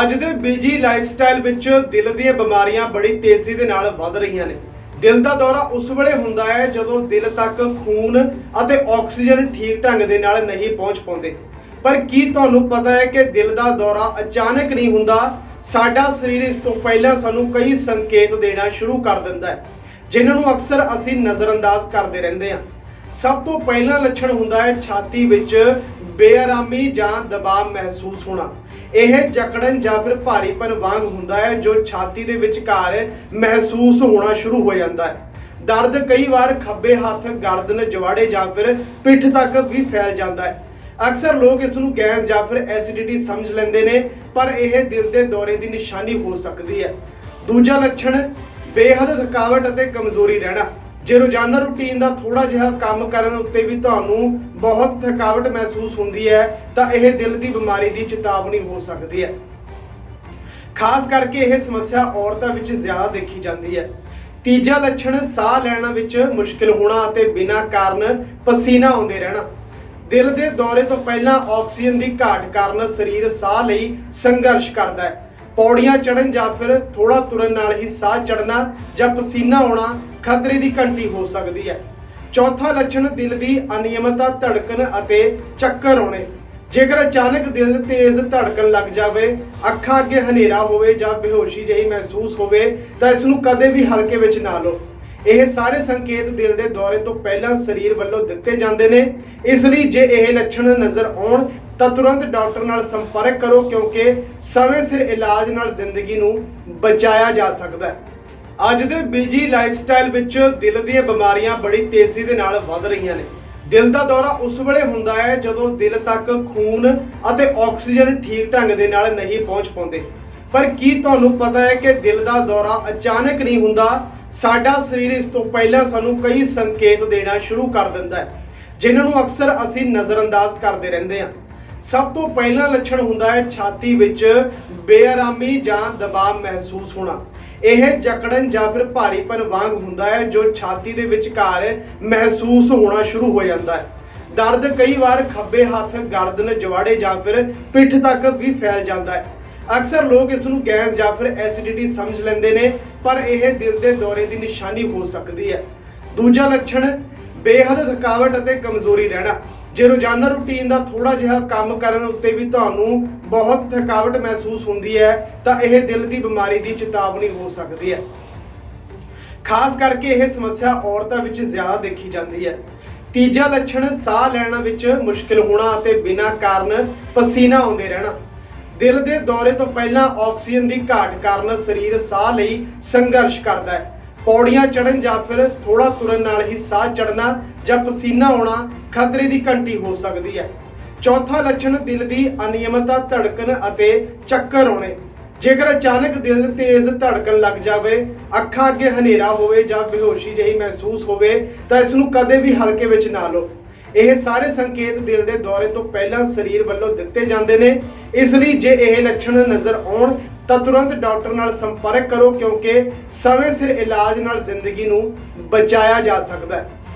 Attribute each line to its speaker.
Speaker 1: ਅੱਜ ਦੇ busy lifestyle ਵਿੱਚ ਦਿਲ ਦੀਆਂ ਬਿਮਾਰੀਆਂ ਬੜੀ ਤੇਜ਼ੀ ਦੇ ਨਾਲ ਵੱਧ ਰਹੀਆਂ ਨੇ। ਦਿਲ ਦਾ ਦੌਰਾ ਉਸ ਵੇਲੇ ਹੁੰਦਾ ਹੈ ਜਦੋਂ ਦਿਲ ਤੱਕ ਖੂਨ ਅਤੇ ਆਕਸੀਜਨ ਠੀਕ ਢੰਗ ਦੇ ਨਾਲ ਨਹੀਂ ਪਹੁੰਚ ਪਾਉਂਦੇ। ਪਰ ਕੀ ਤੁਹਾਨੂੰ ਪਤਾ ਹੈ ਕਿ ਦਿਲ ਦਾ ਦੌਰਾ ਅਚਾਨਕ ਨਹੀਂ ਹੁੰਦਾ? ਸਾਡਾ ਸਰੀਰ ਇਸ ਤੋਂ ਪਹਿਲਾਂ ਸਾਨੂੰ ਕਈ ਸੰਕੇਤ ਦੇਣਾ ਸ਼ੁਰੂ ਕਰ ਦਿੰਦਾ ਹੈ, ਜਿਨ੍ਹਾਂ ਨੂੰ ਅਕਸਰ ਅਸੀਂ ਨਜ਼ਰਅੰਦਾਜ਼ ਕਰਦੇ ਰਹਿੰਦੇ ਹਾਂ। ਸਭ ਤੋਂ ਪਹਿਲਾ ਲੱਛਣ ਹੁੰਦਾ ਹੈ ਛਾਤੀ ਵਿੱਚ ਬੇਆਰਾਮੀ ਜਾਂ ਦਬਾਅ ਮਹਿਸੂਸ ਹੋਣਾ। ਇਹ ਜਕੜਨ ਜਾਂ ਫਿਰ ਭਾਰੀਪਨ ਵਾਂਗ ਹੁੰਦਾ ਹੈ, ਜੋ ਛਾਤੀ ਦੇ ਵਿਚਕਾਰ ਮਹਿਸੂਸ ਹੋਣਾ ਸ਼ੁਰੂ ਹੋ ਜਾਂਦਾ ਹੈ। ਦਰਦ ਕਈ ਵਾਰ ਖੱਬੇ ਹੱਥ, ਗਰਦਨ, ਜਵਾੜੇ ਜਾਂ ਫਿਰ ਪਿੱਠ ਤੱਕ ਵੀ ਫੈਲ ਜਾਂਦਾ ਹੈ। ਅਕਸਰ ਲੋਕ ਇਸ ਨੂੰ ਗੈਸ ਜਾਂ ਫਿਰ ਐਸਿਡਿਟੀ ਸਮਝ ਲੈਂਦੇ ਨੇ, ਪਰ ਇਹ ਦਿਲ ਦੇ ਦੌਰੇ ਦੀ ਨਿਸ਼ਾਨੀ ਹੋ ਸਕਦੀ ਹੈ। ਦੂਜਾ ਲੱਛਣ, ਬੇਹੱਦ ਥਕਾਵਟ ਅਤੇ ਕਮਜ਼ੋਰੀ ਰਹਿਣਾ। ਜੇ ਰੋਜ਼ਾਨਾ ਰੁਟੀਨ ਦਾ ਥੋੜਾ ਜਿਹਾ ਕੰਮ ਕਰਨ ਉੱਤੇ ਵੀ ਤੁਹਾਨੂੰ ਬਹੁਤ ਥਕਾਵਟ ਮਹਿਸੂਸ ਹੁੰਦੀ ਹੈ, ਤਾਂ ਇਹ ਦਿਲ ਦੀ ਬਿਮਾਰੀ ਦੀ ਚੇਤਾਵਨੀ ਹੋ ਸਕਦੀ ਹੈ। ਖਾਸ ਕਰਕੇ ਇਹ ਸਮੱਸਿਆ ਔਰਤਾਂ ਵਿੱਚ ਜ਼ਿਆਦਾ ਦੇਖੀ ਜਾਂਦੀ ਹੈ। ਤੀਜਾ ਲੱਛਣ, ਸਾਹ ਲੈਣ ਵਿੱਚ ਮੁਸ਼ਕਲ ਹੋਣਾ ਅਤੇ ਬਿਨਾਂ ਕਾਰਨ ਪਸੀਨਾ ਆਉਂਦੇ ਰਹਿਣਾ। ਦਿਲ ਦੇ ਦੌਰੇ ਤੋਂ ਪਹਿਲਾਂ ਆਕਸੀਜਨ ਦੀ ਘਾਟ ਕਾਰਨ ਸਰੀਰ ਸਾਹ ਲਈ ਸੰਘਰਸ਼ ਕਰਦਾ ਹੈ। ਪੌੜੀਆਂ ਚੜਨ ਜਾਂ ਫਿਰ ਥੋੜਾ ਤੁਰਨ ਨਾਲ ਹੀ ਸਾਹ ਚੜਨਾ ਜਾਂ ਪਸੀਨਾ ਆਉਣਾ ਖਤਰੇ ਦੀ ਘੰਟੀ ਹੋ ਸਕਦੀ ਹੈ। ਚੌਥਾ ਲੱਛਣ ਦਿਲ ਦੀ ਅਨਿਯਮਤਾ ਧੜਕਣ ਅਤੇ ਚੱਕਰ ਆਉਣੇ। ਜੇਕਰ ਅਚਾਨਕ ਦਿਲ ਤੇਜ਼ ਧੜਕਣ ਲੱਗ ਜਾਵੇ, ਅੱਖਾਂ ਅੱਗੇ ਹਨੇਰਾ ਹੋਵੇ ਜਾਂ ਬੇਹੋਸ਼ੀ ਜਿਹੀ ਮਹਿਸੂਸ ਹੋਵੇ, ਤਾਂ ਇਸ ਨੂੰ ਕਦੇ ਵੀ ਹਲਕੇ ਵਿੱਚ ਨਾ ਲਓ। ਇਹ ਸਾਰੇ ਸੰਕੇਤ ਦਿਲ ਦੇ ਦੌਰੇ ਤੋਂ ਪਹਿਲਾਂ ਸਰੀਰ ਵੱਲੋਂ ਦਿੱਤੇ ਜਾਂਦੇ ਨੇ। ਇਸ ਲਈ ਜੇ ਇਹ ਲੱਛਣ ਨਜ਼ਰ ਆਉਣ, ਤਾਂ ਤੁਰੰਤ ਡਾਕਟਰ ਨਾਲ ਸੰਪਰਕ ਕਰੋ, ਕਿਉਂਕਿ ਸਮੇਂ ਸਿਰ ਇਲਾਜ ਨਾਲ ਜ਼ਿੰਦਗੀ ਨੂੰ ਬਚਾਇਆ ਜਾ ਸਕਦਾ ਹੈ। ਅੱਜ ਦੇ ਬਿਜ਼ੀ ਲਾਈਫਸਟਾਈਲ ਵਿੱਚ ਦਿਲ ਦੀਆਂ ਬਿਮਾਰੀਆਂ ਬੜੀ ਤੇਜ਼ੀ ਦੇ ਨਾਲ ਵੱਧ ਰਹੀਆਂ ਨੇ। ਦਿਲ ਦਾ ਦੌਰਾ ਉਸ ਵੇਲੇ ਹੁੰਦਾ ਹੈ ਜਦੋਂ ਦਿਲ ਤੱਕ ਖੂਨ ਅਤੇ ਆਕਸੀਜਨ ਠੀਕ ਢੰਗ ਦੇ ਨਾਲ ਨਹੀਂ ਪਹੁੰਚ ਪਾਉਂਦੇ। ਪਰ ਕੀ ਤੁਹਾਨੂੰ ਪਤਾ ਹੈ ਕਿ ਦਿਲ ਦਾ ਦੌਰਾ ਅਚਾਨਕ ਨਹੀਂ ਹੁੰਦਾ? ਸਾਡਾ ਸਰੀਰ ਇਸ ਤੋਂ ਪਹਿਲਾਂ ਸਾਨੂੰ ਕਈ ਸੰਕੇਤ ਦੇਣਾ ਸ਼ੁਰੂ ਕਰ ਦਿੰਦਾ ਹੈ, ਜਿਨ੍ਹਾਂ ਨੂੰ ਅਕਸਰ ਅਸੀਂ ਨਜ਼ਰਅੰਦਾਜ਼ ਕਰਦੇ ਰਹਿੰਦੇ ਹਾਂ। ਸਭ ਤੋਂ ਪਹਿਲਾ ਲੱਛਣ ਹੁੰਦਾ ਹੈ ਛਾਤੀ ਵਿੱਚ ਬੇਆਰਾਮੀ ਜਾਂ ਦਬਾਅ ਮਹਿਸੂਸ ਹੋਣਾ। ਇਹ ਜਕੜਨ ਜਾਂ ਫਿਰ ਭਾਰੀਪਨ ਵਾਂਗ ਹੁੰਦਾ ਹੈ, ਜੋ ਛਾਤੀ ਦੇ ਵਿਚਕਾਰ ਮਹਿਸੂਸ ਹੋਣਾ ਸ਼ੁਰੂ ਹੋ ਜਾਂਦਾ ਹੈ। ਦਰਦ ਕਈ ਵਾਰ ਖੱਬੇ ਹੱਥ, ਗਰਦਨ, ਜਵਾੜੇ ਜਾਂ ਫਿਰ ਪਿੱਠ ਤੱਕ ਵੀ ਫੈਲ ਜਾਂਦਾ ਹੈ। ਅਕਸਰ ਲੋਕ ਇਸ ਨੂੰ ਗੈਸ ਜਾਂ ਫਿਰ ਐਸਿਡਿਟੀ ਸਮਝ ਲੈਂਦੇ ਨੇ, ਪਰ ਇਹ ਦਿਲ ਦੇ ਦੌਰੇ ਦੀ ਨਿਸ਼ਾਨੀ ਹੋ ਸਕਦੀ ਹੈ। ਦੂਜਾ ਲੱਛਣ, ਬੇਹੱਦ ਥਕਾਵਟ ਅਤੇ ਕਮਜ਼ੋਰੀ ਰਹਿਣਾ। ਜੇ ਰੋਜ਼ਾਨਾ ਰੁਟੀਨ ਦਾ ਥੋੜਾ ਜਿਹਾ ਕੰਮ ਕਰਨ ਉੱਤੇ ਵੀ ਤੁਹਾਨੂੰ ਬਹੁਤ ਥਕਾਵਟ ਮਹਿਸੂਸ ਹੁੰਦੀ ਹੈ, ਤਾਂ ਇਹ ਦਿਲ ਦੀ ਬਿਮਾਰੀ ਦੀ ਚੇਤਾਵਨੀ ਹੋ ਸਕਦੀ ਹੈ। ਖਾਸ ਕਰਕੇ ਇਹ ਸਮੱਸਿਆ ਔਰਤਾਂ ਵਿੱਚ ਜ਼ਿਆਦਾ ਦੇਖੀ ਜਾਂਦੀ ਹੈ। ਤੀਜਾ ਲੱਛਣ, ਸਾਹ ਲੈਣ ਵਿੱਚ ਮੁਸ਼ਕਲ ਹੋਣਾ ਅਤੇ ਬਿਨਾਂ ਕਾਰਨ ਪਸੀਨਾ ਆਉਂਦੇ ਰਹਿਣਾ। ਦਿਲ ਦੇ ਦੌਰੇ ਤੋਂ ਪਹਿਲਾਂ ਆਕਸੀਜਨ ਦੀ ਘਾਟ ਕਾਰਨ ਸਰੀਰ ਸਾਹ ਲਈ ਸੰਘਰਸ਼ ਕਰਦਾ ਹੈ। ਪੌੜੀਆਂ ਚੜਨ ਜਾਂ ਫਿਰ ਥੋੜਾ ਤੁਰਨ ਨਾਲ ਹੀ ਸਾਹ ਚੜਨਾ ਜਾਂ ਪਸੀਨਾ ਆਉਣਾ ਖਤਰੇ ਦੀ ਘੰਟੀ ਹੋ ਸਕਦੀ ਹੈ। ਚੌਥਾ ਲੱਛਣ ਦਿਲ ਦੀ ਅਨਿਯਮਤਾ ਧੜਕਣ ਅਤੇ ਚੱਕਰ ਆਉਣੇ। ਜੇਕਰ ਅਚਾਨਕ ਦਿਲ ਤੇਜ਼ ਧੜਕਣ ਲੱਗ ਜਾਵੇ, ਅੱਖਾਂ ਅੱਗੇ ਹਨੇਰਾ ਹੋਵੇ ਜਾਂ ਬੇਹੋਸ਼ੀ ਜਿਹੀ ਮਹਿਸੂਸ ਹੋਵੇ, ਤਾਂ ਇਸ ਨੂੰ ਕਦੇ ਵੀ ਹਲਕੇ ਵਿੱਚ ਨਾ ਲਓ। ਇਹ ਸਾਰੇ ਸੰਕੇਤ ਦਿਲ ਦੇ ਦੌਰੇ ਤੋਂ ਪਹਿਲਾਂ ਸਰੀਰ ਵੱਲੋਂ ਦਿੱਤੇ ਜਾਂਦੇ ਨੇ। ਇਸ ਲਈ ਜੇ ਇਹ ਲੱਛਣ ਨਜ਼ਰ ਆਉਣ, ਤਾਂ ਤੁਰੰਤ ਡਾਕਟਰ ਨਾਲ ਸੰਪਰਕ ਕਰੋ, ਕਿਉਂਕਿ ਸਮੇਂ ਸਿਰ ਇਲਾਜ ਨਾਲ ਜ਼ਿੰਦਗੀ ਨੂੰ ਬਚਾਇਆ ਜਾ ਸਕਦਾ ਹੈ।